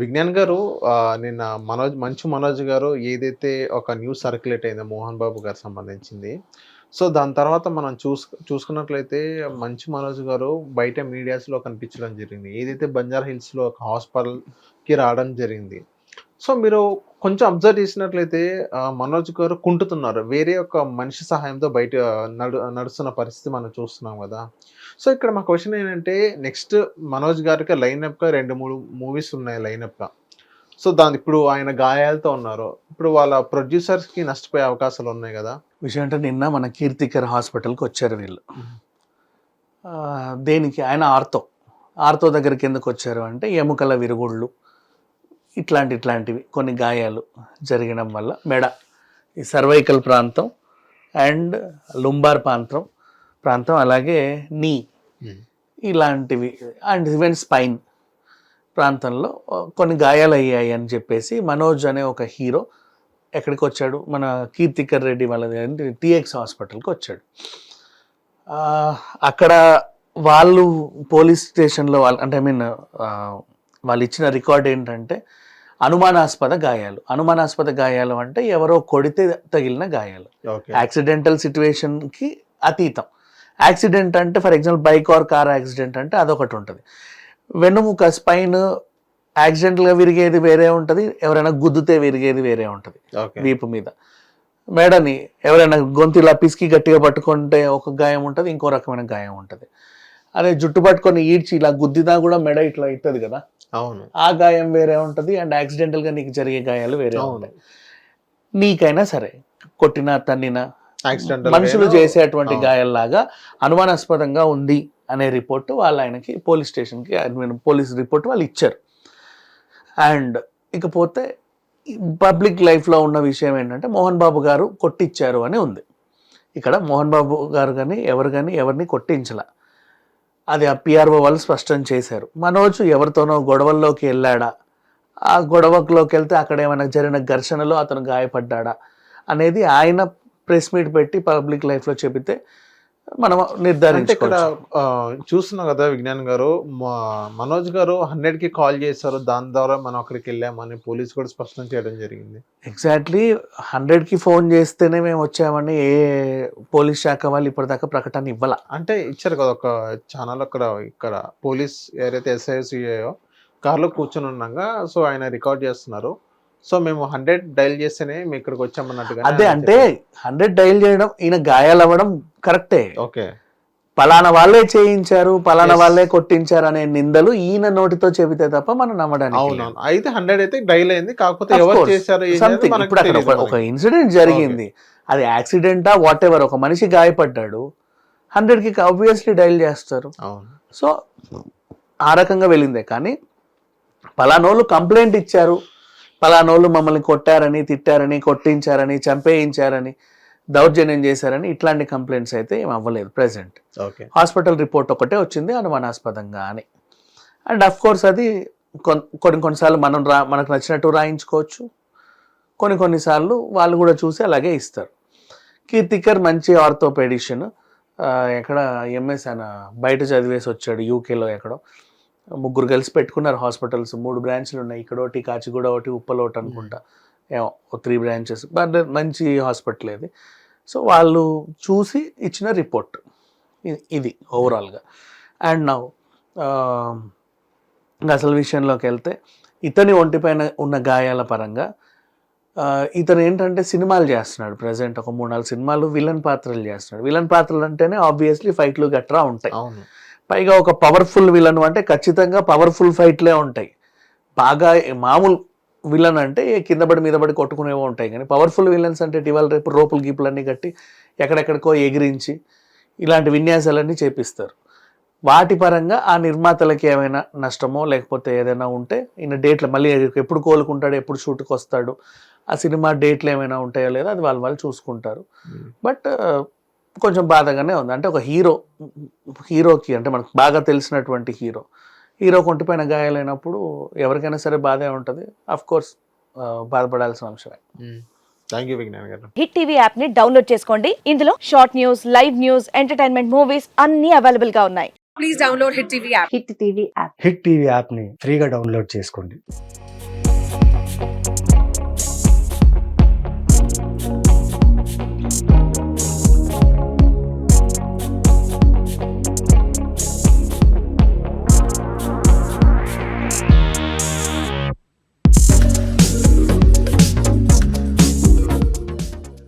విజ్ఞాన్ గారు నిన్న మనోజ్ మంచు మనోజ్ గారు ఏదైతే ఒక న్యూస్ సర్క్యులేట్ అయిందో మోహన్ బాబు గారు సంబంధించింది. సో దాని తర్వాత మనం చూస్ చూసుకున్నట్లయితే మంచు మనోజ్ గారు బయట మీడియాస్లో కనిపించడం జరిగింది. ఏదైతే బంజారా హిల్స్లో ఒక హాస్పిటల్కి రావడం జరిగింది. సో మీరు కొంచెం అబ్జర్వ్ చేసినట్లయితే మనోజ్ గారు కుంటుతున్నారు. వేరే ఒక మనిషి సహాయంతో బయట నడు నడుస్తున్న పరిస్థితి మనం చూస్తున్నాం కదా. సో ఇక్కడ మా క్వశ్చన్ ఏంటంటే నెక్స్ట్ మనోజ్ గారికి లైనప్గా రెండు మూడు మూవీస్ ఉన్నాయి లైనప్గా. సో దాని ఇప్పుడు ఆయన గాయాలతో ఉన్నారు. ఇప్పుడు వాళ్ళ ప్రొడ్యూసర్స్కి నష్టపోయే అవకాశాలు ఉన్నాయి కదా. విషయం అంటే నిన్న మన కీర్తికర్ హాస్పిటల్కి వచ్చారు వీళ్ళు. దేనికి? ఆయన ఆర్తో. ఆర్తో దగ్గరికి ఎందుకు వచ్చారు అంటే ఎముకల విరుగుళ్ళు. ఇట్లాంటి ఇట్లాంటివి కొన్ని గాయాలు జరగడం వల్ల మెడ ఈ సర్వైకల్ ప్రాంతం అండ్ లుంబార్ ప్రాంతం ప్రాంతం అలాగే నీ ఇలాంటివి అండ్ ఈవెన్ స్పైన్ ప్రాంతంలో కొన్ని గాయాలు అయ్యాయి అని చెప్పేసి మనోజ్ అనే ఒక హీరో ఎక్కడికి వచ్చాడు మన కీర్తికర్ రెడ్డి వాళ్ళది టిఎక్స్ హాస్పిటల్కి వచ్చాడు. అక్కడ వాళ్ళు పోలీస్ స్టేషన్లో వాళ్ళు అంటే ఐ మీన్ వాళ్ళు ఇచ్చిన రికార్డ్ ఏంటంటే అనుమానాస్పద గాయాలు. అనుమానాస్పద గాయాలు అంటే ఎవరో కొడితే తగిలిన గాయాలు. ఓకే. యాక్సిడెంటల్ సిచ్యువేషన్కి అతీతం. యాక్సిడెంట్ అంటే for example bike or car accident అంటే అదొకటి ఉంటుంది. వెన్నుముక స్పైన్ యాక్సిడెంటల్గా విరిగేది వేరే ఉంటుంది ఎవరైనా గుద్దుతే విరిగేది వేరే ఉంటుంది ఓకే. వీపు మీద. మెడని ఎవరైనా గొంతు ఇలా పిసికి గట్టిగా పట్టుకుంటే ఒక గాయం ఉంటుంది ఇంకో రకమైన గాయం ఉంటుంది. అదే జుట్టు పట్టుకొని ఈడ్చి ఇలా గుద్దినా కూడా మెడ ఇట్లా అవుతుంది కదా. అవును. ఆ గాయం వేరే ఉంటుంది అండ్ యాక్సిడెంటల్గా నీకు జరిగే గాయాలు వేరే ఉంటాయి. నీకైనా సరే కొట్టినా తన్నినా యాక్సిడెంటల్ మనుషులు చేసేటువంటి. గాయాల్లాగా అనుమానాస్పదంగా ఉంది అనే రిపోర్ట్ వాళ్ళు ఆయనకి పోలీస్ స్టేషన్కి పోలీస్ రిపోర్ట్ వాళ్ళు ఇచ్చారు. అండ్ ఇకపోతే పబ్లిక్ లైఫ్లో ఉన్న విషయం ఏంటంటే మోహన్ బాబు గారు కొట్టించారు అని ఉంది. ఇక్కడ మోహన్ బాబు గారు కానీ ఎవరు కానీ ఎవరిని కొట్టించల. అది ఆ పిఆర్ఓ వాళ్ళు స్పష్టం చేశారు. మనోజ్ ఎవరితోనో గొడవల్లోకి వెళ్ళాడా? ఆ గొడవలోకి వెళ్తే అక్కడ ఏమైనా జరిగిన ఘర్షణలో అతను గాయపడ్డాడా? అనేది ఆయన ప్రెస్ మీట్ పెట్టి పబ్లిక్ లైఫ్లో చెబితే మనం నిర్ధారించుకోవచ్చు. చూస్తున్నాం కదా విజ్ఞాన్ గారు మా- మనోజ్ గారు హండ్రెడ్కి కాల్ చేశారు. దాని ద్వారా మనం అక్కడికి వెళ్ళామని పోలీస్ కూడా స్పష్టం చేయడం జరిగింది. ఎగ్జాక్ట్లీ హండ్రెడ్కి ఫోన్ చేస్తేనే మేము వచ్చామని ఏ పోలీస్ శాఖ వాళ్ళు ఇప్పటిదాకా ప్రకటన ఇవ్వాల. అంటే ఇచ్చారు కదా ఒక ఛానల్ అక్కడ ఇక్కడ పోలీస్ ఏదైతే ఎస్ఐసిఐయో కార్లో కూర్చొని ఉన్నాగా సో ఆయన రికార్డ్ చేస్తున్నారు. సో మేము హండ్రెడ్ డైల్ చేస్తేనే మేము ఇక్కడికి వచ్చామన్నట్టుగా అదే అంటే హండ్రెడ్ డైల్ చేయడం ఈయన గాయాలు అవ్వడం కరెక్టే. ఓకే. పలానా వాళ్ళే చేయించారు పలానా. వాళ్ళే కొట్టించారు అనే నిందలు ఈయన నోటితో చెబితే తప్ప మనం నమ్మడానికి. అవునవును. అయితే హండ్రెడ్ అయితే డైల్ అయింది కాకపోతే ఎవరు. చేశారు మనకు ఇప్పుడు అక్కడ ఒక-. ఇన్సిడెంట్ జరిగింది. అది యాక్సిడెంటా వాట్ ఎవర్ ఒక మనిషి గాయపడ్డాడు. హండ్రెడ్కి ఆబ్వియస్లీ డైల్ చేస్తారు. అవును. సో ఆ రకంగా వెళ్ళిందే. కానీ పలానోళ్ళు కంప్లైంట్ ఇచ్చారు. పలానోళ్ళు మమ్మల్ని కొట్టారని తిట్టారని కొట్టించారని చంపేయించారని. దౌర్జన్యం చేశారని ఇట్లాంటి కంప్లైంట్స్ అయితే ఏం అవ్వలేదు ప్రెసెంట్ ఓకే. హాస్పిటల్ రిపోర్ట్ ఒకటే వచ్చింది అనుమానాస్పదంగా అని. అండ్ అఫ్ కోర్స్ అది కొన్- కొన్ని కొన్నిసార్లు మనం రా మనకు నచ్చినట్టు రాయించుకోవచ్చు. కొన్ని కొన్నిసార్లు వాళ్ళు కూడా చూసి అలాగే ఇస్తారు. కీర్తికర్ మంచి ఆర్థోపెడిషన్ ఎక్కడ ఎంఎస్ ఆయన బయట చదివేసి వచ్చాడు యూకేలో ఎక్కడో. ముగ్గురు కలిసి పెట్టుకున్నారు హాస్పిటల్స్ మూడు బ్రాంచ్లు ఉన్నాయి. ఇక్కడ ఒకటి కాచిగూడ ఒకటి ఉప్పలో ఒకటి అనుకుంటా ఏమో త్రీ బ్రాంచెస్. బట్ మంచి హాస్పిటల్ ఇది. సో వాళ్ళు చూసి ఇచ్చిన రిపోర్ట్. ఇది ఓవరాల్గా. అండ్ నౌ అసలు విషయంలోకి వెళ్తే ఇతని ఒంటిపైన ఉన్న గాయాల పరంగా ఇతను ఏంటంటే సినిమాలు చేస్తున్నాడు ప్రజెంట్. ఒక మూడు నాలుగు సినిమాలు విలన్ పాత్రలు చేస్తున్నాడు. విలన్ పాత్రలు అంటేనే ఆబ్వియస్లీ ఫైట్లు గట్రా ఉంటాయి. అవును. పైగా ఒక పవర్ఫుల్ విలన్ అంటే ఖచ్చితంగా పవర్ఫుల్ ఫైట్లే ఉంటాయి. బాగా మామూలు విలన్ అంటే కింద పడి మీద పడి కొట్టుకునేవో ఉంటాయి కానీ పవర్ఫుల్ విలన్స్ అంటే ఇవాళ రేపు రోపులు గీపులన్నీ కట్టి ఎక్కడెక్కడికో ఎగిరించి ఇలాంటి విన్యాసాలన్నీ చేపిస్తారు. వాటి పరంగా ఆ నిర్మాతలకి ఏమైనా నష్టమో లేకపోతే ఏదైనా ఉంటే ఈయన డేట్లు మళ్ళీ ఎప్పుడు కోలుకుంటాడు ఎప్పుడు షూట్కి వస్తాడు ఆ సినిమా డేట్లు ఏమైనా ఉంటాయో లేదో అది వాళ్ళు వాళ్ళు చూసుకుంటారు. బట్ కొంచెం బాధగానే ఉంది. అంటే ఒక హీరో హీరోకి అంటే మనకు బాగా తెలిసినటువంటి హీరో హీరో కొంటిపైన గాయాలైనప్పుడు ఎవరికైనా సరే బాధే ఉంటుంది. అఫ్ కోర్స్ బాధపడాల్సిన అంశమే. థ్యాంక్ యూ విజ్ఞాన్ గారు. హిట్ టీవీ యాప్ని డౌన్లోడ్ చేసుకోండి. ఇందులో short news live news entertainment movies అన్ని అవైలబుల్గా ఉన్నాయి. Please download Hit TV app. Hit TV app hit TV యాప్ని ఫ్రీగా డౌన్లోడ్ చేసుకోండి.